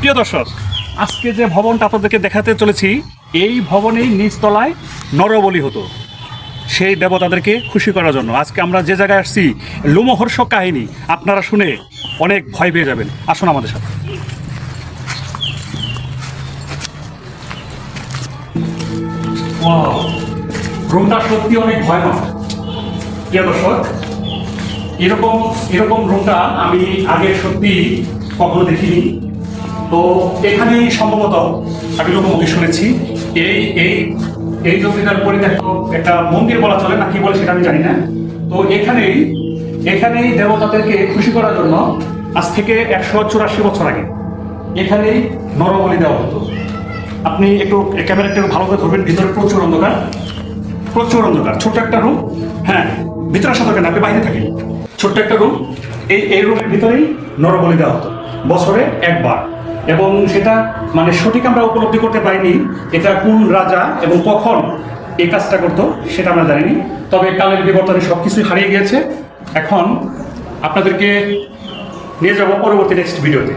প্রিয় দর্শক, আজকে যে ভবনটা আপনাদেরকে দেখাতে চলেছি, এই ভবনেই নিচতলায় নরবলি হতো। সেই দেবতাদেরকে খুশি করার জন্য। আজকে আমরা যে জায়গায় আসছি, লোমহর্ষক কাহিনী, আপনারা শুনে অনেক ভয় পেয়ে যাবেন। আসুন আমাদের সাথে। রুমটা সত্যি অনেক ভয়ানক। প্রিয় দর্শক, এরকম এরকম রুমটা আমি আগে সত্যি কখনো দেখিনি। তো এখানেই সম্ভবত আমি লোকমুখে শুনেছি। এই এই এই জমিটার পরিত্যক্ত একটা মন্দির বলা চলে, না কি বলে সেটা আমি জানি না। তো এখানেই এখানেই দেবতাদেরকে খুশি করার জন্য আজ থেকে একশো চুরাশি বছর আগে এখানেই নরবলি দেওয়া হতো। আপনি একটু ক্যামেরা একটু ভালো করে ধরবেন, ভিতরে প্রচুর অন্ধকার প্রচুর অন্ধকার, ছোট্ট একটা রুম হ্যাঁ ভিতরে আসা দরকার না, আপনি বাইরে থাকেন। ছোট্ট একটা রুম এই এই রুমের ভিতরেই নরবলি দেওয়া হতো, বছরে একবার। এবং সেটা মানে সঠিক আমরা উপলব্ধি করতে পারিনি, এটা কোন রাজা এবং কখন এই কাজটা করতো সেটা আমরা জানিনি। তবে কালের বিবর্তনে সব কিছুই হারিয়ে গিয়েছে। এখন আপনাদেরকে নিয়ে যাব পরবর্তী নেক্সট ভিডিওতে